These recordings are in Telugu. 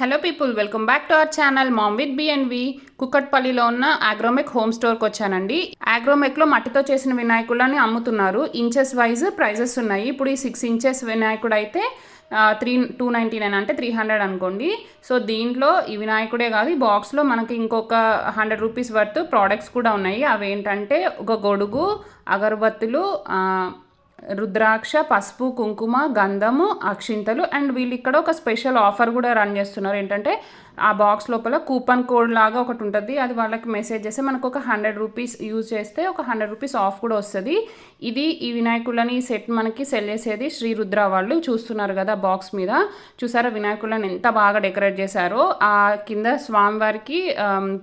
Hello people welcome back to our channel mom with BNV కుక్కట్పల్లిలో ఉన్న ఆగ్రోమెక్ హోమ్ స్టోర్కి వచ్చానండి. ఆగ్రోమెక్లో మట్టితో చేసిన వినాయకులని అమ్ముతున్నారు. ఇంచెస్ వైజ్ ప్రైజెస్ ఉన్నాయి. ఇప్పుడు ఈ సిక్స్ ఇంచెస్ వినాయకుడు అయితే త్రీ టూ నైంటీ నైన్ అంటే త్రీ హండ్రెడ్ అనుకోండి. సో దీంట్లో ఈ వినాయకుడే కాదు ఈ బాక్స్లో మనకి ఇంకొక హండ్రెడ్ రూపీస్ వర్త్ ప్రోడక్ట్స్ కూడా ఉన్నాయి. అవి ఏంటంటే ఒక గొడుగు అగరబత్తులు రుద్రాక్ష పసుపు కుంకుమ గంధము అక్షింతలు అండ్ వీళ్ళు ఇక్కడ ఒక స్పెషల్ ఆఫర్ కూడా రన్ చేస్తున్నారు. ఏంటంటే ఆ బాక్స్ లోపల కూపన్ కోడ్ లాగా ఒకటి ఉంటుంది. అది వాళ్ళకి మెసేజ్ చేస్తే మనకు ఒక హండ్రెడ్ రూపీస్ యూజ్ చేస్తే ఒక హండ్రెడ్ రూపీస్ ఆఫ్ కూడా వస్తుంది. ఇది ఈ వినాయకులని సెట్ మనకి సెల్ చేసేది శ్రీ రుద్ర వాళ్ళు చూస్తున్నారు కదా బాక్స్ మీద. చూసారా వినాయకులను ఎంత బాగా డెకరేట్ చేశారో. ఆ కింద స్వామివారికి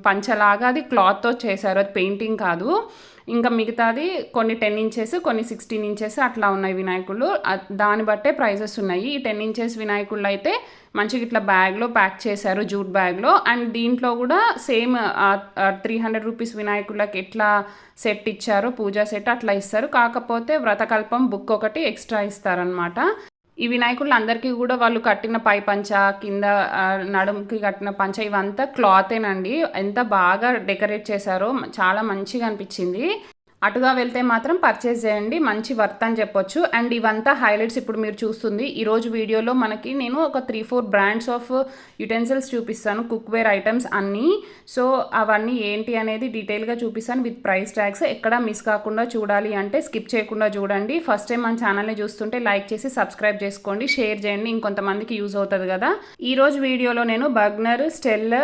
పంచలాగా అది క్లాత్తో చేశారు. అది పెయింటింగ్ కాదు. ఇంకా మిగతాది కొన్ని టెన్ ఇంచెస్ కొన్ని సిక్స్టీన్ ఇంచెస్ అట్లా ఉన్నాయి వినాయకులు దాన్ని బట్టే ప్రైజెస్ ఉన్నాయి. ఈ టెన్ ఇంచెస్ వినాయకుళ్ళు అయితే మంచిగా ఇట్లా బ్యాగ్లో ప్యాక్ చేశారు జూట్ బ్యాగ్లో అండ్ దీంట్లో కూడా సేమ్ త్రీ హండ్రెడ్ రూపీస్ వినాయకుళ్ళకి ఎట్లా సెట్ ఇచ్చారో పూజా సెట్ అట్లా ఇస్తారు. కాకపోతే వ్రతకల్పం బుక్ ఒకటి ఎక్స్ట్రా ఇస్తారనమాట ఈ వినాయకులు అందరికీ కూడా వాళ్ళు కట్టిన పై పంచ కింద నడుంకి నడుముకి కట్టిన పంచ ఇవంతా క్లాతేనండి. ఎంత బాగా డెకరేట్ చేశారో చాలా మంచిగా అనిపించింది. అటుగా వెళ్తే మాత్రం పర్చేస్ చేయండి మంచి వర్త్ అని చెప్పొచ్చు. అండ్ ఇవంతా హైలైట్స్ ఇప్పుడు మీరు చూస్తుంది. ఈరోజు వీడియోలో మనకి నేను ఒక three four brands of utensils చూపిస్తాను కుక్వేర్ ఐటమ్స్ అన్నీ. సో అవన్నీ ఏంటి అనేది డీటెయిల్గా చూపిస్తాను విత్ ప్రైస్ ట్యాగ్స్ ఎక్కడ మిస్ కాకుండా చూడాలి అంటే స్కిప్ చేయకుండా చూడండి. ఫస్ట్ టైం మన ఛానల్ని చూస్తుంటే లైక్ చేసి సబ్స్క్రైబ్ చేసుకోండి షేర్ చేయండి. ఇంకొంతమందికి యూజ్ అవుతుంది కదా. ఈరోజు వీడియోలో నేను బర్గ్నర్ స్టెల్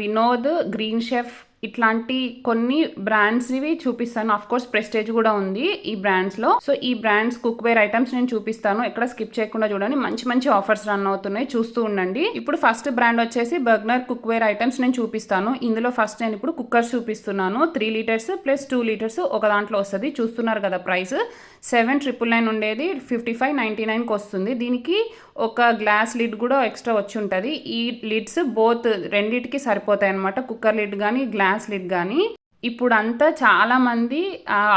వినోద్ గ్రీన్ షెఫ్ ఇట్లాంటి కొన్ని బ్రాండ్స్వి చూపిస్తాను. అఫ్ కోర్స్ ప్రెస్టేజ్ కూడా ఉంది ఈ బ్రాండ్స్లో సో ఈ బ్రాండ్స్ కుక్ వేర్ ఐటమ్స్ నేను చూపిస్తాను. ఎక్కడ స్కిప్ చేయకుండా చూడండి. మంచి మంచి ఆఫర్స్ రన్ అవుతున్నాయి. చూస్తూ ఉండండి. ఇప్పుడు ఫస్ట్ బ్రాండ్ వచ్చేసి బర్గ్నర్ కుక్ వేర్ ఐటమ్స్ నేను చూపిస్తాను. ఇందులో ఫస్ట్ నేను ఇప్పుడు కుక్కర్స్ చూపిస్తున్నాను. Three litres plus two litres ఒక దాంట్లో వస్తుంది. చూస్తున్నారు కదా ప్రైస్ సెవెన్ ట్రిపుల్ నైన్ ఉండేది. ఫిఫ్టీ ఫైవ్ నైంటీ నైన్కి వస్తుంది. దీనికి ఒక గ్లాస్ లిడ్ కూడా ఎక్స్ట్రా వచ్చి ఉంటుంది. ఈ లిడ్స్ బోత్ రెండిటికి సరిపోతాయి అనమాట కుక్కర్ లిడ్ కానీ గ్లాస్ లిడ్ కానీ ఇప్పుడు అంతా చాలామంది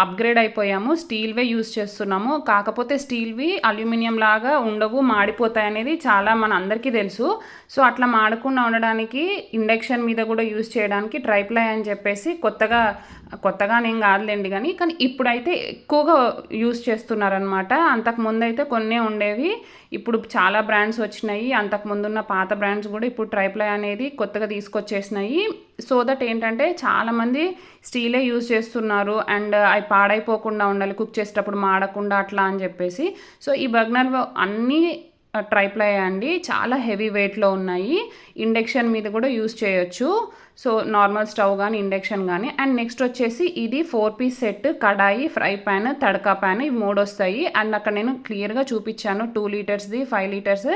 అప్గ్రేడ్ అయిపోయాము. స్టీల్వే యూస్ చేస్తున్నాము. కాకపోతే స్టీల్వి అల్యూమినియం లాగా ఉండవు మాడిపోతాయి అనేది చాలా మన అందరికీ తెలుసు. సో అట్లా మాడకుండా ఉండడానికి ఇండక్షన్ మీద కూడా యూస్ చేయడానికి ట్రైప్లై అని చెప్పేసి కొత్తగా కొత్తగా నేను కాదులేండి కానీ కానీ ఇప్పుడైతే ఎక్కువగా యూస్ చేస్తున్నారనమాట అంతకుముందు అయితే కొన్నే ఉండేవి. ఇప్పుడు చాలా బ్రాండ్స్ వచ్చినాయి. అంతకుముందు ఉన్న పాత బ్రాండ్స్ కూడా ఇప్పుడు ట్రైప్లై అనేది కొత్తగా తీసుకొచ్చేసినాయి. సో దట్ ఏంటంటే చాలామంది స్టీలే యూజ్ చేస్తున్నారు. అండ్ uh, అవి పాడైపోకుండా ఉండాలి కుక్ చేసేటప్పుడు మాడకుండా అట్లా అని చెప్పేసి. సో ఈ బర్గ్నర్ అన్నీ uh, ట్రైప్లై అండి. చాలా హెవీ వెయిట్లో ఉన్నాయి. ఇండక్షన్ మీద కూడా యూస్ చేయొచ్చు. సో నార్మల్ స్టవ్ కానీ ఇండక్షన్ కానీ అండ్ నెక్స్ట్ వచ్చేసి ఇది four piece set kadai fry pan tadka pan ఇవి మూడు వస్తాయి. అండ్ అక్కడ నేను క్లియర్గా చూపించాను two లీటర్స్ది five litres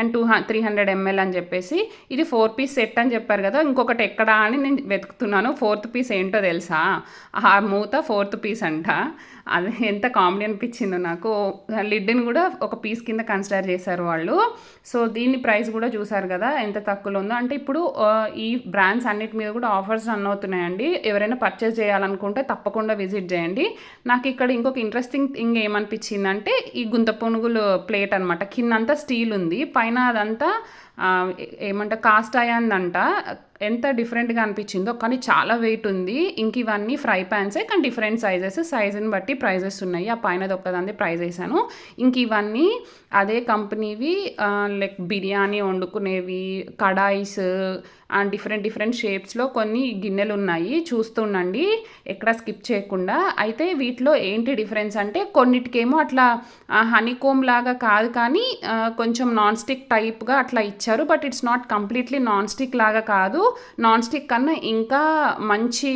and two three hundred ml అని చెప్పేసి. ఇది ఫోర్ పీస్ సెట్ అని చెప్పారు కదా ఇంకొకటి ఎక్కడా అని నేను వెతుకుతున్నాను. ఫోర్త్ పీస్ ఏంటో తెలుసా? ఆ మూత ఫోర్త్ పీస్ అంట. అది ఎంత కామెడీ అనిపించిందో నాకు. లిడ్ని కూడా ఒక పీస్ కింద కన్సిడర్ చేశారు వాళ్ళు. సో దీని ప్రైస్ కూడా చూసారు కదా ఎంత తక్కువలో ఉందో. అంటే ఇప్పుడు ఈ బ్రాండ్స్ అన్ని అన్నిటి మీద కూడా ఆఫర్స్ రన్ అవుతున్నాయండి. ఎవరైనా పర్చేస్ చేయాలనుకుంటే తప్పకుండా విజిట్ చేయండి. నాకు ఇక్కడ ఇంకొక ఇంట్రెస్టింగ్ థింగ్ ఏమనిపించిందంటే ఈ గుంత పునుగులు ప్లేట్ అనమాట కిందంతా స్టీల్ ఉంది. పైన అదంతా ఏమంట కాస్ట్ అయ్యిందంట. ఎంత డిఫరెంట్గా అనిపించిందో కానీ చాలా వెయిట్ ఉంది. ఇంక ఇవన్నీ ఫ్రై ప్యాన్సే కానీ డిఫరెంట్ సైజెస్ సైజుని బట్టి ప్రైజెస్ ఉన్నాయి. ఆ పైన ఒక్కదాన్ని ప్రైజ్ వేసాను. ఇంక ఇవన్నీ అదే కంపెనీవి లైక్ బిర్యానీ వండుకునేవి కడాయిస్ అండ్ డిఫరెంట్ డిఫరెంట్ షేప్స్లో కొన్ని గిన్నెలు ఉన్నాయి. చూస్తుండండి. ఎక్కడ స్కిప్ చేయకుండా. అయితే వీటిలో ఏంటి డిఫరెన్స్ అంటే కొన్నిటికేమో అట్లా హనీకోమ్ లాగా కాదు కానీ కొంచెం నాన్ స్టిక్ టైప్గా అట్లా ఇచ్చారు but it's not completely non stick లాగా కాదు. నాన్ స్టిక్ కన్నా ఇంకా మంచి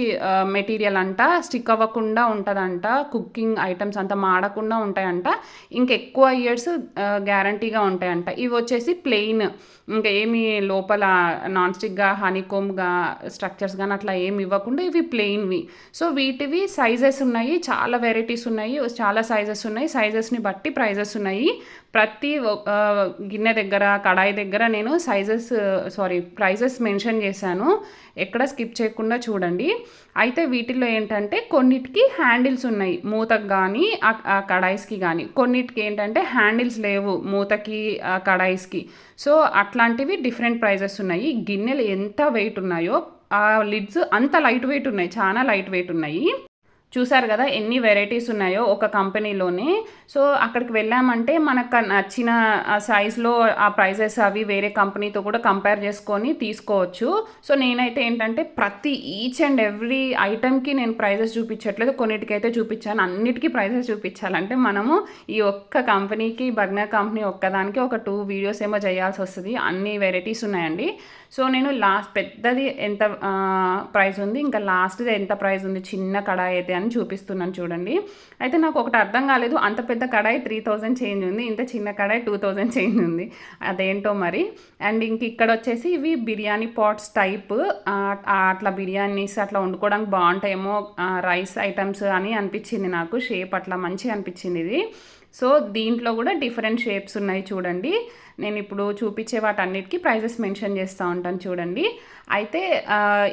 మెటీరియల్ అంట స్టిక్ అవ్వకుండా ఉంటుందంట కుకింగ్ ఐటమ్స్ అంతా మాడకుండా ఉంటాయంట. ఇంకెక్కువ ఇయర్స్ గ్యారంటీగా ఉంటాయంట. ఇవి వచ్చేసి ప్లెయిన్ ఇంకా ఏమి లోపల నాన్ స్టిక్గా హనీకోమ్గా స్ట్రక్చర్స్ కానీ అట్లా ఏమి ఇవ్వకుండా ఇవి ప్లెయిన్వి సో వీటివి సైజెస్ ఉన్నాయి చాలా వెరైటీస్ ఉన్నాయి చాలా సైజెస్ ఉన్నాయి. సైజెస్ని బట్టి ప్రైజెస్ ఉన్నాయి. ప్రతి గిన్నె దగ్గర కడాయి దగ్గర నేను సైజెస్ సారీ ప్రైజెస్ మెన్షన్ చేశాను. ఎక్కడ స్కిప్ చేయకుండా చూడండి. అయితే వీటిల్లో ఏంటంటే కొన్నిటికి హ్యాండిల్స్ ఉన్నాయి. మూతకు కానీ ఆ కడాయిస్కి కానీ కొన్నిటికి ఏంటంటే హ్యాండిల్స్ లేవు మూతకి ఆ కడాయిస్కి. సో అట్లాంటివి డిఫరెంట్ ప్రైజెస్ ఉన్నాయి. గిన్నెలు ఎంత వెయిట్ ఉన్నాయో ఆ లిడ్స్ అంత లైట్ వెయిట్ ఉన్నాయి. చాలా లైట్ వెయిట్ ఉన్నాయి. చూసారు కదా ఎన్ని వెరైటీస్ ఉన్నాయో ఒక కంపెనీలోనే. సో అక్కడికి వెళ్ళామంటే మనకు నచ్చిన ఆ సైజులో ఆ ప్రైజెస్ అవి వేరే కంపెనీతో కూడా కంపేర్ చేసుకొని తీసుకోవచ్చు. సో నేనైతే ఏంటంటే ప్రతి ఈచ్ అండ్ ఎవ్రీ ఐటెంకి నేను ప్రైజెస్ చూపించట్లేదు. కొన్నిటికైతే చూపించాను. అన్నిటికీ ప్రైజెస్ చూపించాలంటే మనము ఈ ఒక్క కంపెనీకి బర్గర్ కంపెనీ ఒక్కదానికి ఒక టూ వీడియోస్ ఏమో చేయాల్సి వస్తుంది. అన్ని వెరైటీస్ ఉన్నాయండి. సో నేను లాస్ట్ పెద్దది ఎంత ప్రైస్ ఉంది ఇంకా లాస్ట్ది ఎంత ప్రైస్ ఉంది చిన్న కడాయి అయితే అని చూపిస్తున్నాను చూడండి. అయితే నాకు ఒకటి అర్థం కాలేదు అంత పెద్ద కడాయి త్రీ థౌజండ్ చేంజ్ ఉంది ఇంత చిన్న కడాయి టూ థౌజండ్ చేంజ్ ఉంది. అదేంటో మరి? అండ్ ఇంక ఇక్కడ వచ్చేసి ఇవి బిర్యానీ పాట్స్ టైప్ అట్లా బిర్యానీస్ అట్లా వండుకోవడానికి బాగుంటాయేమో రైస్ ఐటమ్స్ అని అనిపించింది నాకు షేప్ అట్లా మంచిగా అనిపించింది ఇది. సో దీంట్లో కూడా డిఫరెంట్ షేప్స్ ఉన్నాయి చూడండి. నేను ఇప్పుడు చూపించే వాటన్నిటికీ ప్రైజెస్ మెన్షన్ చేస్తూ ఉంటాను చూడండి. అయితే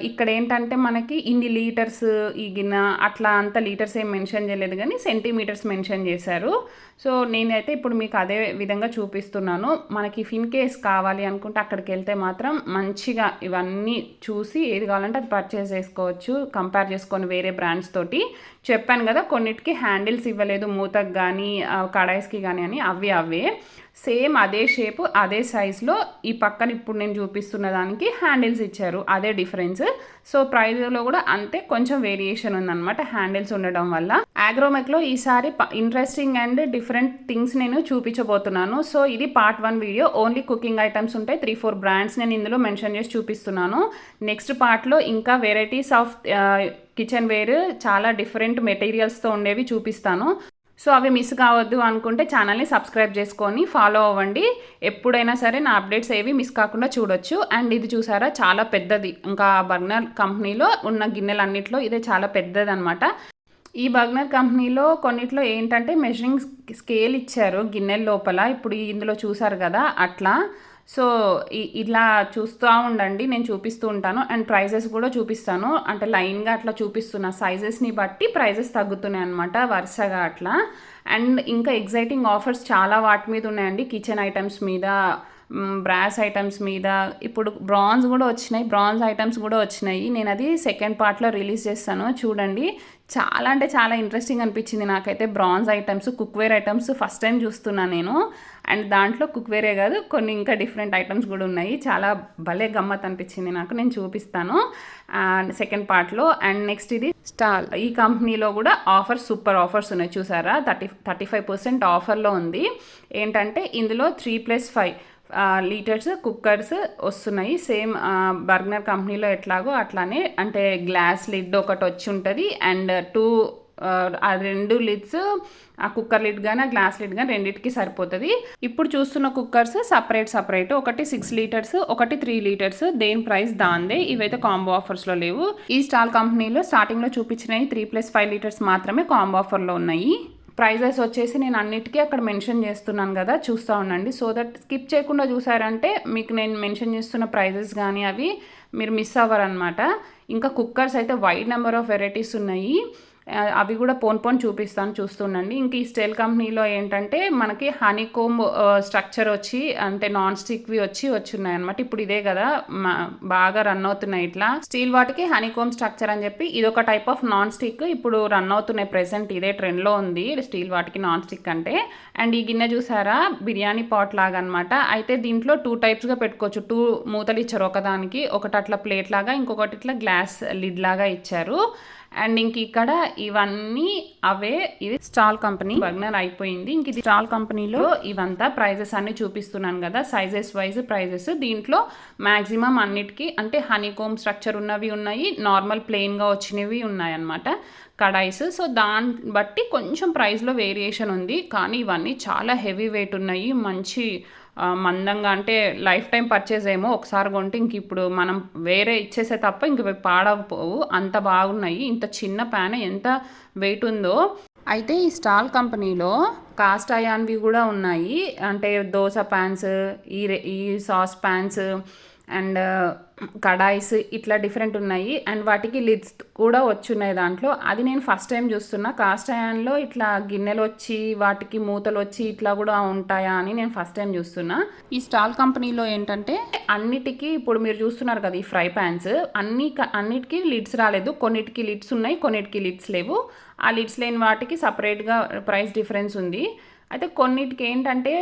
ఇక్కడ ఏంటంటే మనకి ఇన్ని లీటర్స్ ఈ గిన్నె అట్లా అంత లీటర్స్ ఏం మెన్షన్ చేయలేదు కానీ సెంటీమీటర్స్ మెన్షన్ చేశారు. సో నేనైతే ఇప్పుడు మీకు అదే విధంగా చూపిస్తున్నాను. మనకి ఫిన్ కేస్ కావాలి అనుకుంటే అక్కడికి వెళ్తే మాత్రం మంచిగా ఇవన్నీ చూసి ఏది కావాలంటే అది పర్చేస్ చేసుకోవచ్చు కంపేర్ చేసుకొని వేరే బ్రాండ్స్ తోటి. చెప్పాను కదా కొన్నిటికి హ్యాండిల్స్ ఇవ్వలేదు మూతకు కానీ కడాయిస్కి కానీ అని అవి అవే సేమ్ అదే షేప్ అదే సైజులో ఈ పక్కన ఇప్పుడు నేను చూపిస్తున్న దానికి హ్యాండిల్స్ ఇచ్చారు. అదే డిఫరెన్స్. సో ప్రైస్లో కూడా అంతే కొంచెం వేరియేషన్ ఉందన్నమాట హ్యాండిల్స్ ఉండడం వల్ల. ఆగ్రోమెక్లో ఈసారి ఇంట్రెస్టింగ్ అండ్ డిఫరెంట్ థింగ్స్ నేను చూపించబోతున్నాను. సో ఇది part one video. Only cooking items ఉంటాయి. త్రీ ఫోర్ బ్రాండ్స్ నేను ఇందులో మెన్షన్ చేసి చూపిస్తున్నాను. నెక్స్ట్ పార్ట్లో ఇంకా వెరైటీస్ ఆఫ్ కిచెన్ వేర్ చాలా డిఫరెంట్ మెటీరియల్స్తో ఉండేవి చూపిస్తాను. సో అవి మిస్ కావద్దు అనుకుంటే ఛానల్ని సబ్స్క్రైబ్ చేసుకొని ఫాలో అవ్వండి. ఎప్పుడైనా సరే నా అప్డేట్స్ ఏవి మిస్ కాకుండా చూడొచ్చు. అండ్ ఇది చూసారా చాలా పెద్దది. ఇంకా బర్నర్ కంపెనీలో ఉన్న గిన్నెలన్నిట్లో ఇదే చాలా పెద్దది అనమాట ఈ బర్నర్ కంపెనీలో కొన్నిట్లో ఏంటంటే మెజరింగ్ స్కేల్ ఇచ్చారు గిన్నెల లోపల. ఇప్పుడు ఇందులో చూసారు కదా అట్లా. సో ఇలా చూస్తూ ఉండండి నేను చూపిస్తూ ఉంటాను. అండ్ ప్రైజెస్ కూడా చూపిస్తాను. అంటే లైన్గా అట్లా చూపిస్తున్న. సైజెస్ని బట్టి ప్రైజెస్ తగ్గుతున్నాయి అనమాట వరుసగా అట్లా. అండ్ ఇంకా ఎగ్జైటింగ్ ఆఫర్స్ చాలా వాటి మీద ఉన్నాయండి. కిచెన్ ఐటమ్స్ మీద బ్రాస్ ఐటమ్స్ మీద. ఇప్పుడు బ్రాన్స్ కూడా వచ్చినాయి. బ్రాన్స్ ఐటమ్స్ కూడా వచ్చినాయి. నేను అది సెకండ్ పార్ట్లో రిలీజ్ చేస్తాను. చూడండి. చాలా అంటే చాలా ఇంట్రెస్టింగ్ అనిపించింది నాకైతే. Brass items cookware items first time చూస్తున్నా నేను. అండ్ దాంట్లో కుక్వేరే కాదు కొన్ని ఇంకా డిఫరెంట్ ఐటమ్స్ కూడా ఉన్నాయి. చాలా భలే గమ్మత్ అనిపించింది నాకు. నేను చూపిస్తాను. అండ్ సెకండ్ పార్ట్లో అండ్ నెక్స్ట్ ఇది స్టాల్. ఈ కంపెనీలో కూడా ఆఫర్స్ సూపర్ ఆఫర్స్ ఉన్నాయి. చూసారా? థర్టీ థర్టీ ఫైవ్ పర్సెంట్ ఆఫర్లో ఉంది. ఏంటంటే ఇందులో three plus five litres cookers వస్తున్నాయి. సేమ్ బర్గనర్ కంపెనీలో ఎట్లాగో అట్లానే అంటే గ్లాస్ లిడ్ ఒకటి వచ్చి ఉంటుంది. అండ్ టూ ఆ రెండు లిడ్స్ ఆ కుక్కర్ లిడ్ కానీ ఆ గ్లాస్ లిడ్ కానీ రెండింటికి సరిపోతుంది. ఇప్పుడు చూస్తున్న కుక్కర్స్ సపరేట్ సపరేట్. ఒకటి సిక్స్ లీటర్స్ ఒకటి త్రీ లీటర్స్. దేని ప్రైస్ దాందే? ఇవైతే కాంబో ఆఫర్స్లో లేవు. ఈ స్టాల్ కంపెనీలో స్టార్టింగ్లో చూపించినవి త్రీ ప్లస్ ఫైవ్ లీటర్స్ మాత్రమే కాంబో ఆఫర్లో ఉన్నాయి. ప్రైజెస్ వచ్చేసి నేను అన్నిటికీ అక్కడ మెన్షన్ చేస్తున్నాను కదా చూస్తూ ఉండండి. సో దట్ స్కిప్ చేయకుండా చూసారంటే మీకు నేను మెన్షన్ చేస్తున్న ప్రైజెస్ కానీ అవి మీరు మిస్ అవ్వరనమాట ఇంకా కుక్కర్స్ అయితే వైడ్ నెంబర్ ఆఫ్ వెరైటీస్ ఉన్నాయి. అవి కూడా పోన్ పోన్ చూపిస్తాను చూస్తుండండి. ఇంక ఈ స్టైల్ కంపెనీలో ఏంటంటే మనకి హనీకోమ్ స్ట్రక్చర్ వచ్చి అంటే నాన్ స్టిక్వి వచ్చి వచ్చున్నాయి అనమాట ఇప్పుడు ఇదే కదా బాగా రన్ అవుతున్నాయి ఇట్లా. స్టీల్ వాటికి హనీకోమ్ స్ట్రక్చర్ అని చెప్పి ఇది ఒక టైప్ ఆఫ్ నాన్ స్టిక్. ఇప్పుడు రన్ అవుతున్నాయి ప్రెసెంట్ ఇదే ట్రెండ్లో ఉంది స్టీల్ వాటికి నాన్ స్టిక్ అంటే. అండ్ ఈ గిన్నె చూసారా బిర్యానీ పాట్ లాగా అనమాట అయితే దీంట్లో టూ టైప్స్గా పెట్టుకోవచ్చు. టూ మూతలు ఇచ్చారు ఒకదానికి ఒకటి అట్లా ప్లేట్ లాగా ఇంకొకటి ఇట్లా గ్లాస్ లిడ్ లాగా ఇచ్చారు. అండ్ ఇంక ఇక్కడ ఇవన్నీ అవే. ఇది స్టాల్ కంపెనీ. బర్నర్ అయిపోయింది. ఇంక ఇది స్టాల్ కంపెనీలో ఇవంతా ప్రైజెస్ అన్ని చూపిస్తున్నాను కదా. Sizes wise prices. దీంట్లో మ్యాక్సిమం అన్నిటికీ అంటే హనీకోమ్ స్ట్రక్చర్ ఉన్నవి ఉన్నాయి. నార్మల్ ప్లెయిన్గా వచ్చినవి ఉన్నాయి అన్నమాట కడాయిస్. సో దాన్ని బట్టి కొంచెం ప్రైస్లో వేరియేషన్ ఉంది. కానీ ఇవన్నీ చాలా హెవీ వెయిట్ ఉన్నాయి. మంచి మందంగా అంటే లైఫ్ టైం పర్చేజ్ ఏమో ఒకసారి కొంటే ఇంక ఇప్పుడు మనం వేరే ఇచ్చేసే తప్ప ఇంక ఇవి పాడకపోవు అంత బాగున్నాయి. ఇంత చిన్న ప్యాన్ ఎంత వెయిట్ ఉందో. అయితే ఈ స్టాల్ కంపెనీలో కాస్ట్ అయాన్వి కూడా ఉన్నాయి. అంటే దోశ ప్యాన్స్ ఈ ఈ సాస్ ప్యాన్స్ అండ్ కడాయిస్ ఇట్లా డిఫరెంట్ ఉన్నాయి. అండ్ వాటికి లిడ్స్ కూడా వచ్చున్నాయి దాంట్లో. అది నేను ఫస్ట్ టైం చూస్తున్నా. కాస్ట్ అయాన్లో ఇట్లా గిన్నెలు వచ్చి వాటికి మూతలు వచ్చి ఇట్లా కూడా ఉంటాయా అని నేను ఫస్ట్ టైం చూస్తున్నా. ఈ స్టాల్ కంపెనీలో ఏంటంటే? అన్నిటికీ ఇప్పుడు మీరు చూస్తున్నారు కదా ఈ ఫ్రై ప్యాన్స్. అన్ని అన్నిటికీ లిడ్స్ రాలేదు. కొన్నిటికి లిడ్స్ ఉన్నాయి కొన్నిటికి లిడ్స్ లేవు. ఆ లిడ్స్ లేని వాటికి సపరేట్గా ప్రైస్ డిఫరెన్స్ ఉంది. అయితే కొన్నిటికి ఏంటంటే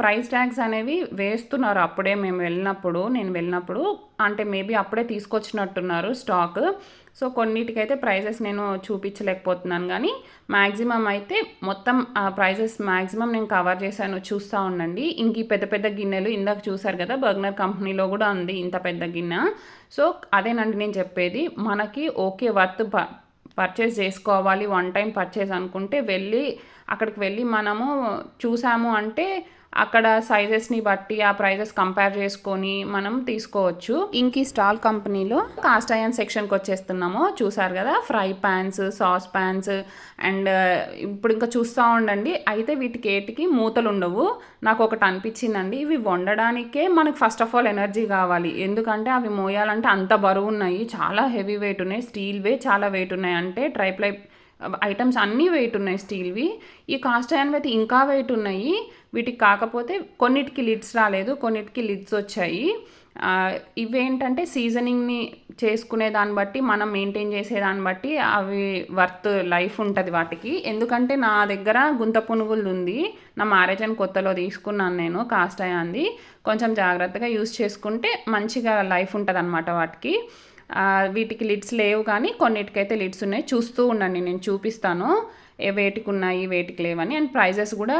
ప్రైస్ ట్యాగ్స్ అనేవి వేస్తున్నారు. అప్పుడే మేము వెళ్ళినప్పుడు నేను వెళ్ళినప్పుడు. అంటే మేబీ అప్పుడే తీసుకొచ్చినట్టున్నారు స్టాక్ సో కొన్నిటికైతే ప్రైజెస్ నేను చూపించలేకపోతున్నాను. కానీ మ్యాక్సిమం అయితే మొత్తం ఆ ప్రైజెస్ మ్యాక్సిమం నేను కవర్ చేశాను. చూస్తూ ఉండండి. ఇంక పెద్ద పెద్ద గిన్నెలు ఇందాక చూసారు కదా బర్గ్నర్ కంపెనీలో కూడా ఉంది ఇంత పెద్ద గిన్నె. సో అదేనండి నేను చెప్పేది. మనకి ఓకే వర్త్ ప పర్చేస్ చేసుకోవాలి వన్ టైం పర్చేస్ అనుకుంటే వెళ్ళి అక్కడికి వెళ్ళి మనము చూసాము అంటే అక్కడ సైజెస్ని బట్టి ఆ ప్రైజెస్ కంపేర్ చేసుకొని మనం తీసుకోవచ్చు. ఇంక ఈ స్టాల్ కంపెనీలో కాస్ట్ అయన్ సెక్షన్కి వచ్చేస్తున్నాము. చూసారు కదా fry pans sauce pans and ఇప్పుడు ఇంకా చూస్తూ ఉండండి. అయితే వీటికి ఏటికి మూతలు ఉండవు. నాకు ఒకటి అనిపించిందండి. ఇవి వండడానికే మనకు ఫస్ట్ ఆఫ్ ఆల్ ఎనర్జీ కావాలి. ఎందుకంటే అవి మోయాలంటే అంత బరువు ఉన్నాయి. చాలా హెవీ వెయిట్ ఉన్నాయి. స్టీల్వే చాలా వెయిట్ ఉన్నాయి. అంటే ట్రైప్లై ఐటమ్స్ అన్నీ వెయిట్ ఉన్నాయి స్టీల్వి. ఈ కాస్ట్ అయితే ఇంకా వెయిట్ ఉన్నాయి. వీటికి కాకపోతే కొన్నిటికి లిడ్స్ రాలేదు కొన్నిటికి లిడ్స్ వచ్చాయి. ఇవేంటంటే సీజనింగ్ని చేసుకునే దాన్ని బట్టి మనం మెయింటైన్ చేసే దాన్ని బట్టి అవి వర్త్ లైఫ్ ఉంటుంది వాటికి. ఎందుకంటే నా దగ్గర గుంత పునుగులు ఉంది. నా మ్యారేజ్ అని కొత్తలో తీసుకున్నాను నేను కాస్ట్ అయ్యాంది. కొంచెం జాగ్రత్తగా యూస్ చేసుకుంటే మంచిగా లైఫ్ ఉంటుంది అనమాట వాటికి. వీటికి లిడ్స్ లేవు కానీ కొన్నిటికైతే లిడ్స్ ఉన్నాయి. చూస్తూ ఉండండి నేను చూపిస్తాను. ఏ వేటికి ఉన్నాయి వేటికి లేవని. అండ్ ప్రైజెస్ కూడా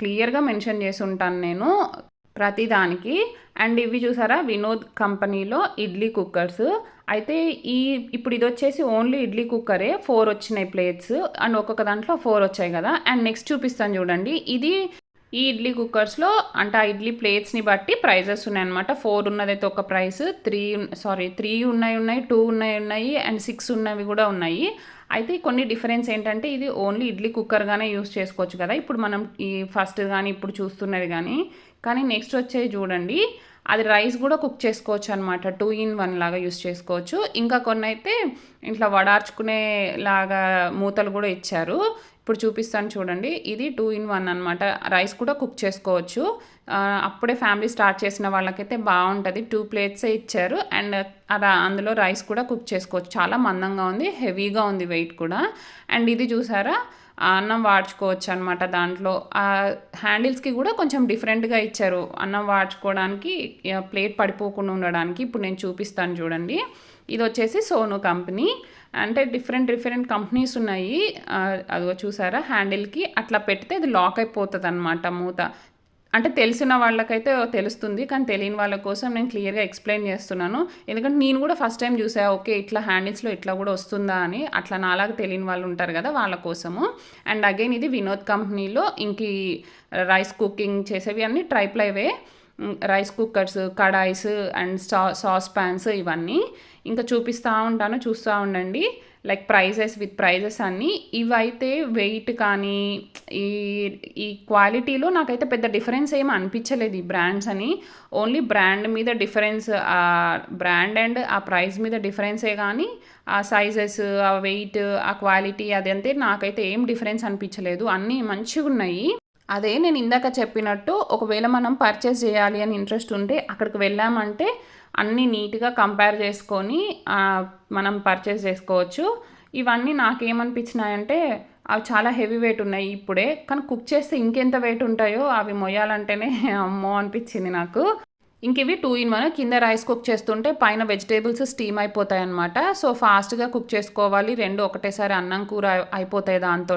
క్లియర్గా మెన్షన్ చేసి ఉంటాను నేను ప్రతిదానికి అండ్ ఇవి చూసారా? వినోద్ కంపెనీలో ఇడ్లీ కుక్కర్స్. అయితే ఈ ఇప్పుడు ఇది వచ్చేసి ఓన్లీ ఇడ్లీ కుక్కరే. ఫోర్ వచ్చినాయి ప్లేట్స్. అండ్ ఒక్కొక్క దాంట్లో ఫోర్ వచ్చాయి కదా. అండ్ నెక్స్ట్ చూపిస్తాను చూడండి. ఇది ఈ ఇడ్లీ కుక్కర్స్లో అంటే ఆ ఇడ్లీ ప్లేట్స్ని బట్టి ప్రైజెస్ ఉన్నాయి అనమాట ఫోర్ ఉన్నదైతే ఒక ప్రైస్ త్రీ సారీ త్రీ ఉన్నాయి ఉన్నాయి టూ ఉన్నాయి ఉన్నాయి అండ్ సిక్స్ ఉన్నవి కూడా ఉన్నాయి. అయితే కొన్ని డిఫరెన్స్ ఏంటంటే ఇది ఓన్లీ ఇడ్లీ కుక్కర్గానే యూస్ చేసుకోవచ్చు కదా. ఇప్పుడు మనం ఈ ఫస్ట్ కానీ ఇప్పుడు చూస్తున్నది కానీ కానీ నెక్స్ట్ వచ్చేది చూడండి. అది రైస్ కూడా కుక్ చేసుకోవచ్చు అనమాట టూ ఇన్ వన్ లాగా యూస్ చేసుకోవచ్చు. ఇంకా కొన్ని అయితే ఇట్లా వడార్చుకునే లాగా మూతలు కూడా ఇచ్చారు. ఇప్పుడు చూపిస్తాను చూడండి. ఇది టూ ఇన్ వన్ అనమాట రైస్ కూడా కుక్ చేసుకోవచ్చు. అప్పుడే ఫ్యామిలీ స్టార్ట్ చేసిన వాళ్ళకైతే బాగుంటుంది. టూ ప్లేట్సే ఇచ్చారు. అండ్ అలా అందులో రైస్ కూడా కుక్ చేసుకోవచ్చు. చాలా మందంగా ఉంది. హెవీగా ఉంది వెయిట్ కూడా. అండ్ ఇది చూసారా? ఆ అన్నం వాడ్చుకోవచ్చు అనమాట దాంట్లో. ఆ హ్యాండిల్స్కి కూడా కొంచెం డిఫరెంట్గా ఇచ్చారు. అన్నం వాడ్చుకోవడానికి ప్లేట్ పడిపోకుండా ఉండడానికి. ఇప్పుడు నేను చూపిస్తాను చూడండి. ఇది వచ్చేసి సోను కంపెనీ. అంటే డిఫరెంట్ డిఫరెంట్ కంపెనీస్ ఉన్నాయి. అదిగో చూసారా? హ్యాండిల్కి అట్లా పెడితే అది లాక్ అయిపోతుంది అనమాట మూత. అంటే తెలిసిన వాళ్ళకైతే తెలుస్తుంది కానీ తెలియని వాళ్ళ కోసం నేను క్లియర్గా ఎక్స్ప్లెయిన్ చేస్తున్నాను. ఎందుకంటే నేను కూడా ఫస్ట్ టైం చూసా ఓకే ఇట్లా హ్యాండిల్స్లో ఇట్లా కూడా వస్తుందా అని. అట్లా నాలాగా తెలియని వాళ్ళు ఉంటారు కదా వాళ్ళ కోసము. అండ్ అగైన్ ఇది వినోద్ కంపెనీలో ఇంక రైస్ కుకింగ్ చేసేవి అన్నీ ట్రైప్లైవే రైస్ కుక్కర్స్ కడాయిస్ అండ్ సా సాస్ ప్యాన్స్ ఇవన్నీ. ఇంకా చూపిస్తూ ఉంటాను చూస్తూ ఉండండి. లైక్ ప్రైజెస్ విత్ ప్రైజెస్ అన్నీ. ఇవైతే వెయిట్ కానీ ఈ ఈ క్వాలిటీలో నాకైతే పెద్ద డిఫరెన్స్ ఏం అనిపించలేదు ఈ బ్రాండ్స్ అని. ఓన్లీ బ్రాండ్ మీద డిఫరెన్స్ ఆ బ్రాండ్ అండ్ ఆ ప్రైస్ మీద డిఫరెన్సే కానీ ఆ సైజెస్ ఆ వెయిట్ ఆ క్వాలిటీ అదంతే నాకైతే ఏం డిఫరెన్స్ అనిపించలేదు. అన్నీ మంచిగా ఉన్నాయి. అదే నేను ఇందాక చెప్పినట్టు ఒకవేళ మనం పర్చేస్ చేయాలి అని ఇంట్రెస్ట్ ఉంటే అక్కడికి వెళ్ళామంటే అన్నీ నీట్గా కంపేర్ చేసుకొని మనం పర్చేస్ చేసుకోవచ్చు. ఇవన్నీ నాకేమనిపించినాయంటే అవి చాలా హెవీ వెయిట్ ఉన్నాయి ఇప్పుడే. కానీ కుక్ చేస్తే ఇంకెంత వెయిట్ ఉంటాయో అవి మొయ్యాలంటేనే అమ్మో అనిపించింది నాకు. ఇంక ఇవి టూ ఇన్ వన్ కింద రైస్ కుక్ చేస్తుంటే పైన వెజిటేబుల్స్ స్టీమ్ అయిపోతాయి అనమాట సో ఫాస్ట్గా కుక్ చేసుకోవాలి. రెండు ఒకటేసారి అన్నం కూర అయిపోతాయి దాంతో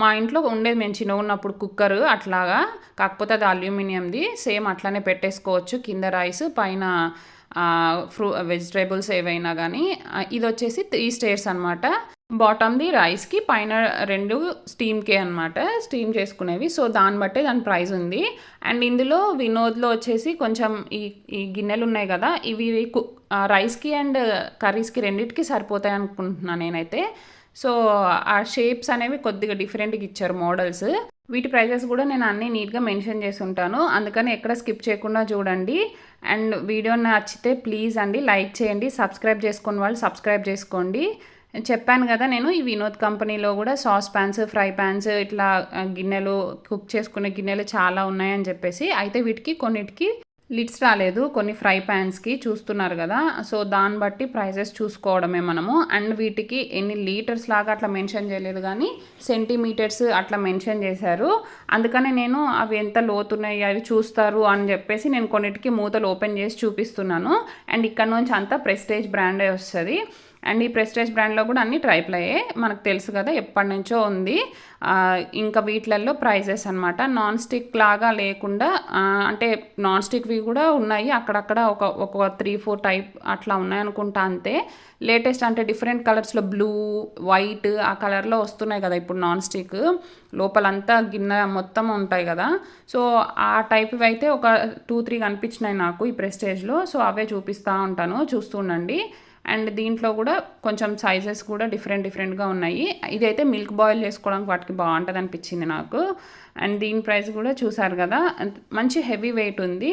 మా ఇంట్లో ఉండేది మేము చిన్న ఉన్నప్పుడు కుక్కర్ అట్లాగా. కాకపోతే అది అల్యూమినియంది. సేమ్ అట్లానే పెట్టేసుకోవచ్చు. కింద రైస్ పైన ఫ్రూ వెజిటేబుల్స్ ఏవైనా కానీ ఇది వచ్చేసి త్రీ స్టేర్స్ అనమాట బాటమ్ది రైస్కి పైన రెండు స్టీమ్కే అనమాట స్టీమ్ చేసుకునేవి. సో దాన్ని బట్టే దాని ప్రైస్ ఉంది. అండ్ ఇందులో వినోద్లో వచ్చేసి కొంచెం ఈ ఈ గిన్నెలు ఉన్నాయి కదా ఇవి కు- రైస్కి అండ్ కర్రీస్కి రెండింటికి సరిపోతాయి అనుకుంటున్నాను నేనైతే. సో ఆ షేప్స్ అనేవి కొద్దిగా డిఫరెంట్గా ఇచ్చారు మోడల్స్. వీటి ప్రైజెస్ కూడా నేను అన్నీ నీట్గా మెన్షన్ చేసి ఉంటాను అందుకని ఎక్కడ స్కిప్ చేయకుండా చూడండి. అండ్ వీడియో నచ్చితే ప్లీజ్ అండి లైక్ చేయండి. సబ్స్క్రైబ్ చేసుకున్న వాళ్ళు సబ్స్క్రైబ్ చేసుకోండి. చెప్పాను కదా నేను ఈ వినోద్ కంపెనీలో కూడా సాస్ ప్యాన్స్ ఫ్రై ప్యాన్స్ ఇట్లా గిన్నెలు కుక్ చేసుకునే గిన్నెలు చాలా ఉన్నాయని చెప్పేసి. అయితే వీటికి కొన్నిటికి లిడ్స్ రాలేదు. కొన్ని ఫ్రై ప్యాన్స్కి చూస్తున్నారు కదా. సో దాన్ని బట్టి ప్రైజెస్ చూసుకోవడమే మనము. అండ్ వీటికి ఎన్ని లీటర్స్ లాగా అట్లా మెన్షన్ చేయలేదు కానీ సెంటీమీటర్స్ అట్లా మెన్షన్ చేశారు. అందుకనే నేను అవి ఎంత లోతున్నాయి అవి చూస్తారు అని చెప్పేసి నేను కొన్నిటికి మూతలు ఓపెన్ చేసి చూపిస్తున్నాను. అండ్ ఇక్కడ నుంచి అంతా ప్రెస్టేజ్ బ్రాండే వస్తుంది. అండ్ ఈ ప్రెస్టేజ్ బ్రాండ్లో కూడా అన్ని ట్రైప్లయే మనకు తెలుసు కదా ఎప్పటి నుంచో ఉంది. ఇంకా వీటిలలో ప్రైజెస్ అనమాట నాన్ స్టిక్ లాగా లేకుండా అంటే నాన్ స్టిక్వి కూడా ఉన్నాయి. అక్కడక్కడ ఒక ఒక త్రీ ఫోర్ టైప్ అట్లా ఉన్నాయి అనుకుంటా అంతే. లేటెస్ట్ అంటే డిఫరెంట్ కలర్స్లో బ్లూ వైట్ ఆ కలర్లో వస్తున్నాయి కదా ఇప్పుడు నాన్ స్టిక్ లోపలంతా గిన్నె మొత్తం ఉంటాయి కదా. సో ఆ టైప్వి అయితే ఒక టూ త్రీ కనిపించినాయి నాకు ఈ ప్రెస్టేజ్లో. సో అవే చూపిస్తూ ఉంటాను. చూస్తుండండి అండ్ దీంట్లో కూడా కొంచెం సైజెస్ కూడా డిఫరెంట్ డిఫరెంట్గా ఉన్నాయి. ఇదైతే మిల్క్ బాయిల్ చేసుకోవడానికి వాటికి బాగుంటుంది అనిపించింది నాకు. అండ్ దీని ప్రైస్ కూడా చూసారు కదా మంచి హెవీ వెయిట్ ఉంది.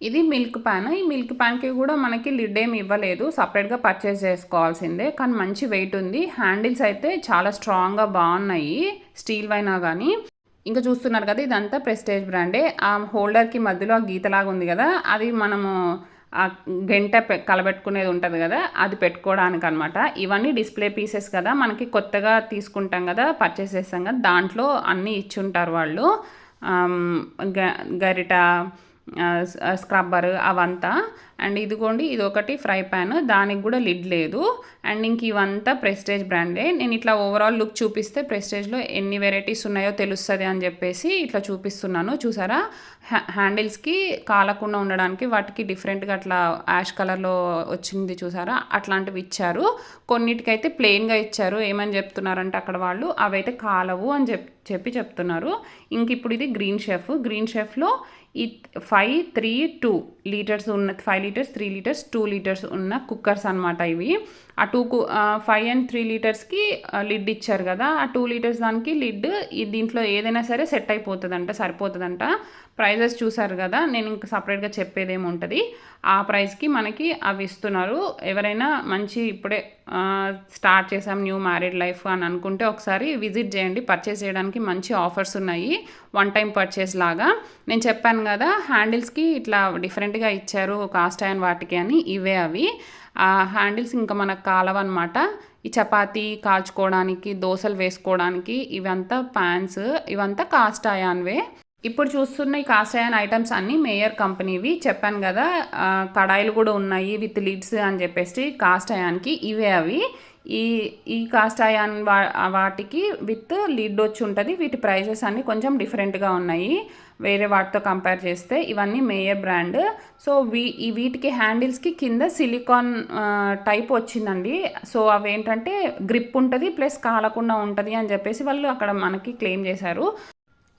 ఇది మిల్క్ ప్యాన్ ఈ మిల్క్ ప్యాన్కి కూడా మనకి లిడ్ ఏమి ఇవ్వలేదు. సపరేట్గా పర్చేస్ చేసుకోవాల్సిందే. కానీ మంచి వెయిట్ ఉంది. హ్యాండిల్స్ అయితే చాలా స్ట్రాంగ్గా బాగున్నాయి. స్టీల్ అయినా కానీ ఇంకా చూస్తున్నారు కదా ఇదంతా ప్రెస్టేజ్ బ్రాండే ఆ హోల్డర్కి మధ్యలో ఆ గీతలాగా ఉంది కదా అది మనము గంట పె కలబెట్టుకునేది ఉంటుంది కదా అది పెట్టుకోవడానికి అనమాట ఇవన్నీ డిస్ప్లే పీసెస్ కదా మనకి కొత్తగా తీసుకుంటాం కదా పర్చేస్ చేస్తాం కదా దాంట్లో అన్నీ ఇచ్చుంటారు వాళ్ళు. గ గరిట స్క్రబ్బరు స్క్రబ్బర్ అవంతా. అండ్ ఇదిగోండి ఇది ఒకటి ఫ్రై ప్యాన్. దానికి కూడా లిడ్ లేదు. అండ్ ఇంక ఇవంతా ప్రెస్టేజ్ బ్రాండే. నేను ఇట్లా ఓవరాల్ లుక్ చూపిస్తే ప్రెస్టేజ్లో ఎన్ని వెరైటీస్ ఉన్నాయో తెలుస్తుంది అని చెప్పేసి ఇట్లా చూపిస్తున్నాను. చూసారా? హ్యా హ్యాండిల్స్కి కాలకుండా ఉండడానికి వాటికి డిఫరెంట్గా అట్లా యాష్ కలర్లో వచ్చింది చూసారా? అట్లాంటివి ఇచ్చారు. కొన్నిటికైతే ప్లెయిన్గా ఇచ్చారు. ఏమని చెప్తున్నారంటే అక్కడ వాళ్ళు అవైతే కాలవు అని చెప్ చెప్పి చెప్తున్నారు. ఇంక ఇప్పుడు ఇది గ్రీన్ షెఫ్. గ్రీన్ షెఫ్లో ఈ ఫైవ్ త్రీ టూ లీటర్స్ ఉన్న five litres three litres two litres ఉన్న కుక్కర్స్ అనమాట ఇవి. ఆ టూ కు ఫైవ్ అండ్ త్రీ లీటర్స్కి లిడ్ ఇచ్చారు కదా ఆ టూ లీటర్స్ దానికి లిడ్ దీంట్లో ఏదైనా సరే సెట్ అయిపోతుందంట సరిపోతుందంట. ప్రైజెస్ చూసారు కదా నేను ఇంకా సపరేట్గా చెప్పేదేమి ఉంటుంది ఆ ప్రైస్కి మనకి అవి ఇస్తున్నారు. ఎవరైనా మంచి ఇప్పుడే స్టార్ట్ చేసాం న్యూ మ్యారీడ్ లైఫ్ అని అనుకుంటే ఒకసారి విజిట్ చేయండి. పర్చేస్ చేయడానికి మంచి ఆఫర్స్ ఉన్నాయి. వన్ టైం పర్చేస్ లాగా. నేను చెప్పాను కదా హ్యాండిల్స్కి ఇట్లా డిఫరెంట్గా ఇచ్చారు కాస్ట్ అయిన వాటికి అని ఇవే అవి. ఆ హ్యాండిల్స్ ఇంకా మనకు కాలవన్నమాట. ఈ చపాతీ కాల్చుకోవడానికి దోశలు వేసుకోవడానికి ఇవంతా ప్యాన్స్ ఇవంతా కాస్ట్ అయాన్వే. ఇప్పుడు చూస్తున్న ఈ కాస్ట్ ఐటమ్స్ అన్నీ మేయర్ కంపెనీవి చెప్పాను కదా కడాయిలు కూడా ఉన్నాయి విత్ లిడ్స్ అని చెప్పేసి కాస్ట్ అయాన్కి ఇవే అవి. ఈ ఈ కాస్ట్ అయాన్ వా వాటికి విత్ లిడ్ వచ్చి ఉంటుంది వీటి ప్రైజెస్ అన్నీ కొంచెం డిఫరెంట్గా ఉన్నాయి. వేరే వాటితో కంపేర్ చేస్తే ఇవన్నీ మేయర్ బ్రాండ్ సో వీ ఈ వీటికి హ్యాండిల్స్కి కింద సిలికాన్ టైప్ వచ్చిందండి. సో అవి ఏంటంటే గ్రిప్ ఉంటుంది ప్లస్ కాలకుండా ఉంటుంది అని చెప్పేసి వాళ్ళు అక్కడ మనకి క్లెయిమ్ చేశారు.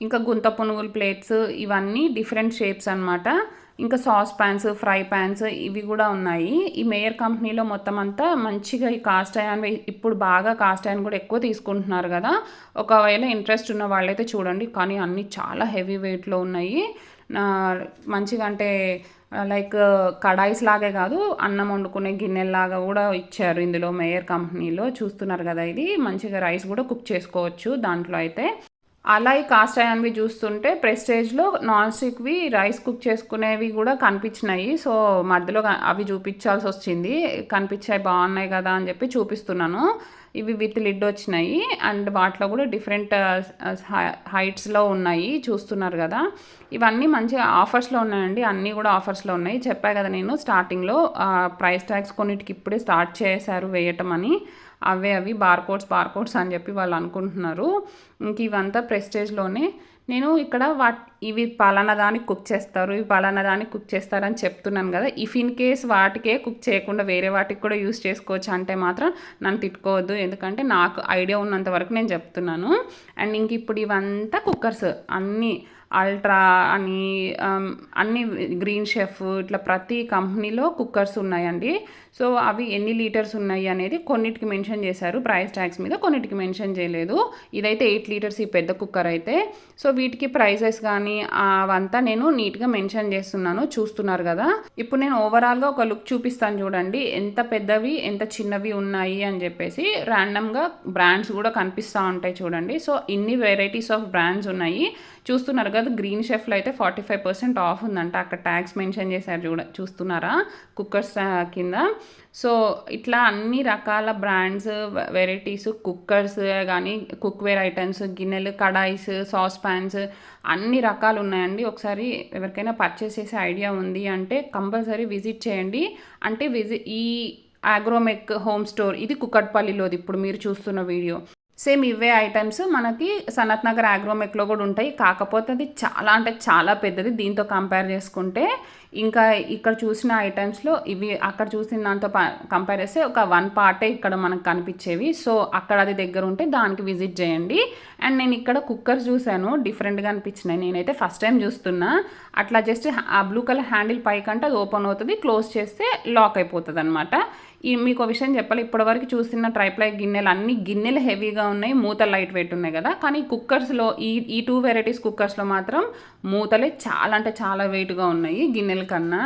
ఇంకా గుంత పునుగులు ప్లేట్స్ ఇవన్నీ డిఫరెంట్ షేప్స్ అన్నమాట. ఇంకా సాస్ ప్యాన్స్ ఫ్రై ప్యాన్స్ ఇవి కూడా ఉన్నాయి. ఈ మేయర్ కంపెనీలో మొత్తం అంతా మంచిగా ఈ కాస్ట్ అయాన్ ఇప్పుడు బాగా కాస్ట్ అయాన్ కూడా ఎక్కువ తీసుకుంటున్నారు కదా. ఒకవేళ ఇంట్రెస్ట్ ఉన్న వాళ్ళైతే చూడండి. కానీ అన్నీ చాలా హెవీ వెయిట్లో ఉన్నాయి. నా- మంచిగా అంటే లైక్ కడాయిస్ లాగే కాదు అన్నం వండుకునే గిన్నెలాగా కూడా ఇచ్చారు ఇందులో మేయర్ కంపెనీలో. చూస్తున్నారు కదా ఇది. మంచిగా రైస్ కూడా కుక్ చేసుకోవచ్చు దాంట్లో అయితే. అలా ఈ కాస్ట్ అయాన్వి చూస్తుంటే ప్రెస్టేజ్లో నాన్ స్టిక్వి రైస్ కుక్ చేసుకునేవి కూడా కనిపించినాయి. సో మధ్యలో అవి చూపించాల్సి వచ్చింది కనిపించాయి బాగున్నాయి కదా అని చెప్పి చూపిస్తున్నాను. ఇవి విత్ లిడ్ వచ్చినాయి అండ్ వాటిలో కూడా డిఫరెంట్ హైట్స్లో ఉన్నాయి చూస్తున్నారు కదా. ఇవన్నీ మంచి ఆఫర్స్లో ఉన్నాయండి. అన్నీ కూడా ఆఫర్స్లో ఉన్నాయి. చెప్పా కదా నేను స్టార్టింగ్లో ప్రైస్ ట్యాగ్స్ కొన్నిటికి ఇప్పుడే స్టార్ట్ చేశారు వేయటం అని. అవే అవి బార్కోడ్స్ బార్కోడ్స్ అని చెప్పి వాళ్ళు అనుకుంటున్నారు. ఇంక ఇవంతా ప్రెస్టేజ్లోనే నేను ఇక్కడ వాట్ ఇవి పలానా దానికి కుక్ చేస్తారు ఇవి పలానా దానికి కుక్ చేస్తారని చెప్తున్నాను కదా. ఇఫ్ ఇన్ కేస్ వాటికే కుక్ చేయకుండా వేరే వాటికి కూడా యూస్ చేసుకోవచ్చు అంటే మాత్రం నన్ను తిట్టుకోవద్దు. ఎందుకంటే నాకు ఐడియా ఉన్నంత వరకు నేను చెప్తున్నాను. అండ్ ఇంక ఇప్పుడు ఇవంతా కుక్కర్స్. అన్నీ అల్ట్రా అని అన్ని గ్రీన్ షెఫ్ ఇట్లా ప్రతి కంపెనీలో కుక్కర్స్ ఉన్నాయండి. సో అవి ఎన్ని లీటర్స్ ఉన్నాయి అనేది కొన్నిటికి మెన్షన్ చేశారు. ప్రైస్ ట్యాగ్స్ మీద కొన్నిటికి మెన్షన్ చేయలేదు. ఇదైతే ఎయిట్ లీటర్స్ ఈ పెద్ద కుక్కర్ అయితే. సో వీటికి ప్రైజెస్ కానీ అవంతా నేను నీట్గా మెన్షన్ చేస్తున్నాను. చూస్తున్నారు కదా? ఇప్పుడు నేను ఓవరాల్గా ఒక లుక్ చూపిస్తాను చూడండి. ఎంత పెద్దవి ఎంత చిన్నవి ఉన్నాయి అని చెప్పేసి ర్యాండమ్గా బ్రాండ్స్ కూడా కనిపిస్తూ ఉంటాయి చూడండి. సో ఇన్ని వెరైటీస్ ఆఫ్ బ్రాండ్స్ ఉన్నాయి. చూస్తున్నారు కదా గ్రీన్ షెఫ్లో అయితే ఫార్టీ ఫైవ్ పర్సెంట్ ఆఫ్ ఉందంట. అక్కడ ట్యాక్స్ మెన్షన్ చేశారు చూడ చూస్తున్నారా కుక్కర్స్ కింద. సో ఇట్లా అన్ని రకాల బ్రాండ్స్ వెరైటీస్ కుక్కర్స్ కానీ కుక్వేర్ ఐటమ్స్ గిన్నెలు కడాయిస్ సాస్ ప్యాన్స్ అన్ని రకాలు ఉన్నాయండి. ఒకసారి ఎవరికైనా పర్చేస్ చేసే ఐడియా ఉంది అంటే కంపల్సరీ విజిట్ చేయండి. అంటే విజి ఈ ఆగ్రోమెక్ హోమ్ స్టోర్ ఇది కుక్కట్పల్లిలోది ఇప్పుడు మీరు చూస్తున్న వీడియో. సేమ్ ఇవే ఐటమ్స్ మనకి సనత్ నగర్ ఆగ్రోమెక్లో కూడా ఉంటాయి. కాకపోతే అది చాలా అంటే చాలా పెద్దది. దీంతో కంపేర్ చేసుకుంటే ఇంకా ఇక్కడ చూసిన ఐటమ్స్లో ఇవి అక్కడ చూసిన దాంతో కంపేర్ చేస్తే ఒక వన్ పార్టే ఇక్కడ మనకు కనిపించేవి. సో అక్కడ అది దగ్గర ఉంటే దానికి విజిట్ చేయండి. అండ్ నేను ఇక్కడ కుక్కర్ చూశాను. డిఫరెంట్గా అనిపించినాయి. నేనైతే ఫస్ట్ టైం చూస్తున్నా. అట్లా జస్ట్ ఆ బ్లూ కలర్ హ్యాండిల్ పైకంటే అది ఓపెన్ అవుతుంది. క్లోజ్ చేస్తే లాక్ అయిపోతుంది అనమాట ఈ మీకు ఒక విషయం చెప్పాలి. ఇప్పటివరకు చూసిన ట్రైప్లై గిన్నెలు అన్ని గిన్నెలు హెవీగా ఉన్నాయి. మూతలు లైట్ వెయిట్ ఉన్నాయి కదా. కానీ కుక్కర్స్లో ఈ ఈ టూ వెరైటీస్ కుక్కర్స్లో మాత్రం మూతలే చాలా అంటే చాలా వెయిట్గా ఉన్నాయి. గిన్నెలు కన్నా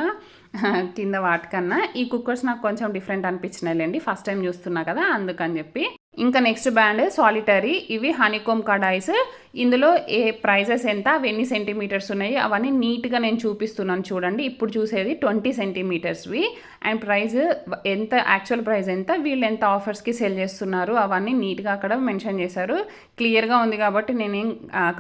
కింద వాటికన్నా ఈ కుక్కర్స్ నాకు కొంచెం డిఫరెంట్ అనిపించినాయిలేండి. ఫస్ట్ టైం చూస్తున్నా కదా అందుకని చెప్పి. ఇంకా నెక్స్ట్ బ్రాండ్ సాలిటరీ ఇవి హనీకోమ్ కడాయిస్. ఇందులో ఏ ప్రైజెస్ ఎంత అవి ఎన్ని సెంటీమీటర్స్ ఉన్నాయి అవన్నీ నీట్గా నేను చూపిస్తున్నాను చూడండి. ఇప్పుడు చూసేది ట్వంటీ సెంటీమీటర్స్వి. అండ్ ప్రైస్ ఎంత యాక్చువల్ ప్రైస్ ఎంత వీళ్ళు ఎంత ఆఫర్స్కి సెల్ చేస్తున్నారు అవన్నీ నీట్గా అక్కడ మెన్షన్ చేశారు. క్లియర్గా ఉంది కాబట్టి నేనేం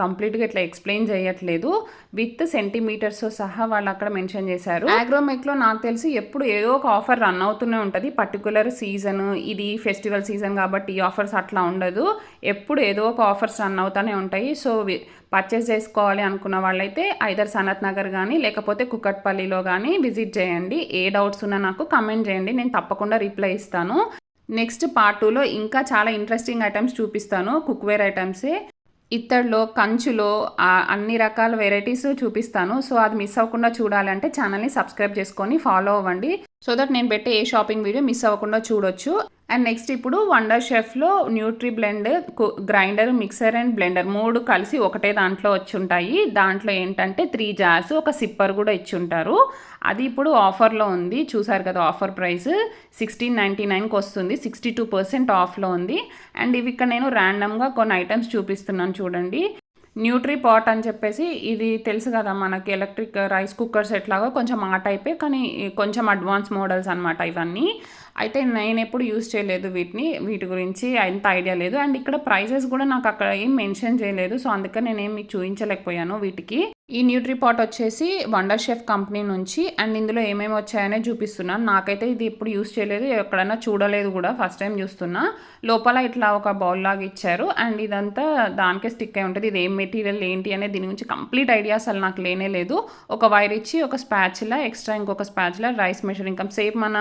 కంప్లీట్గా ఇట్లా ఎక్స్ప్లెయిన్ చేయట్లేదు. విత్ సెంటీమీటర్స్ సహా వాళ్ళు అక్కడ మెన్షన్ చేశారు. ఆగ్రోమెక్లో నాకు తెలిసి ఎప్పుడు ఏదో ఒక ఆఫర్ రన్ అవుతూనే ఉంటుంది. పర్టికులర్ సీజన్ ఇది ఫెస్టివల్ సీజన్ కాబట్టి ఈ ఆఫర్స్ అట్లా ఉండదు. ఎప్పుడు ఏదో ఒక ఆఫర్స్ రన్ అవుతూనే ఉంటాయి. సో పర్చేస్ చేసుకోవాలి అనుకున్న వాళ్ళైతే ఐదర్ సనత్ నగర్ కానీ లేకపోతే కుకట్పల్లిలో కానీ విజిట్ చేయండి. ఏ డౌట్స్ ఉన్నా నాకు కమెంట్ చేయండి. నేను తప్పకుండా రిప్లై ఇస్తాను. నెక్స్ట్ పార్ట్ టూలో ఇంకా చాలా ఇంట్రెస్టింగ్ ఐటమ్స్ చూపిస్తాను. కుక్వేర్ ఐటమ్సే ఇత్తడిలో కంచులో అన్ని రకాల వెరైటీస్ చూపిస్తాను. సో అది మిస్ అవ్వకుండా చూడాలంటే ఛానల్ని సబ్స్క్రైబ్ చేసుకొని ఫాలో అవ్వండి. సో దట్ నేను పెట్టే ఏ షాపింగ్ వీడియో మిస్ అవ్వకుండా చూడొచ్చు. అండ్ నెక్స్ట్ ఇప్పుడు wonder షెఫ్లో NutriBlend grinder mixer and blender మూడు కలిసి ఒకటే దాంట్లో వచ్చి ఉంటాయి దాంట్లో ఏంటంటే త్రీ జార్స్ ఒక సిప్పర్ కూడా ఇచ్చి ఉంటారు అది ఇప్పుడు ఆఫర్లో ఉంది. చూసారు కదా ఆఫర్ ప్రైస్ సిక్స్టీన్ నైంటీ నైన్కి వస్తుంది. సిక్స్టీ టూ పర్సెంట్ ఆఫ్లో ఉంది. అండ్ ఇవి ఇక్కడ నేను ర్యాండమ్గా కొన్ని ఐటమ్స్ చూపిస్తున్నాను చూడండి. న్యూట్రీ పాట్ అని చెప్పేసి ఇది తెలుసు కదా మనకి ఎలక్ట్రిక్ రైస్ కుక్కర్స్ ఎట్లాగో కొంచెం ఆ టైపే కానీ కొంచెం అడ్వాన్స్ మోడల్స్ అనమాట ఇవన్నీ. అయితే నేను ఎప్పుడు యూస్ చేయలేదు వీటిని వీటి గురించి అంత ఐడియా లేదు. అండ్ ఇక్కడ ప్రైజెస్ కూడా నాకు అక్కడ ఏం మెన్షన్ చేయలేదు. సో అందుకని నేనేం మీకు చూపించలేకపోయాను వీటికి. ఈ న్యూట్రీ పాట్ వచ్చేసి వండర్ షెఫ్ కంపెనీ నుంచి అండ్ ఇందులో ఏమేమి వచ్చాయనే చూపిస్తున్నాను. నాకైతే ఇది ఎప్పుడు యూస్ చేయలేదు ఎక్కడైనా చూడలేదు కూడా ఫస్ట్ టైం చూస్తున్నా. లోపల ఇట్లా ఒక బౌల్ లాగా ఇచ్చారు అండ్ ఇదంతా దానికే స్టిక్ అయి ఉంటుంది. ఇది ఏం మెటీరియల్ ఏంటి అనేది దీని గురించి కంప్లీట్ ఐడియా అసలు నాకు లేనే లేదు. ఒక వైర్ ఇచ్చి ఒక స్పాచ్లా ఎక్స్ట్రా ఇంకొక spatula rice measuring cum same మన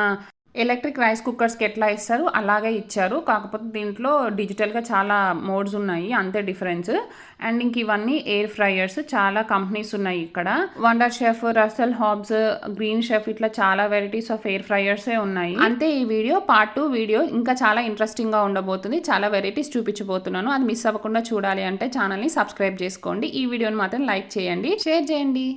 ఎలక్ట్రిక్ రైస్ కుక్కర్స్కి ఎట్లా ఇస్తారు? అలాగే ఇచ్చారు. కాకపోతే దీంట్లో డిజిటల్గా చాలా మోడ్స్ ఉన్నాయి. అంతే డిఫరెన్స్. అండ్ ఇంక ఇవన్నీ ఎయిర్ ఫ్రైయర్స్. చాలా కంపెనీస్ ఉన్నాయి ఇక్కడ. Wonderchef Russell Hobbs Green Chef ఇట్లా చాలా వెరైటీస్ ఆఫ్ ఎయిర్ ఫ్రైయర్సే ఉన్నాయి. అంతే ఈ వీడియో. పార్ట్ టూ వీడియో ఇంకా చాలా ఇంట్రెస్టింగ్గా ఉండబోతుంది. చాలా వెరైటీస్ చూపించబోతున్నాను. అది మిస్ అవ్వకుండా చూడాలి అంటే ఛానల్ని సబ్స్క్రైబ్ చేసుకోండి. ఈ వీడియోని మాత్రం లైక్ చేయండి. షేర్ చేయండి.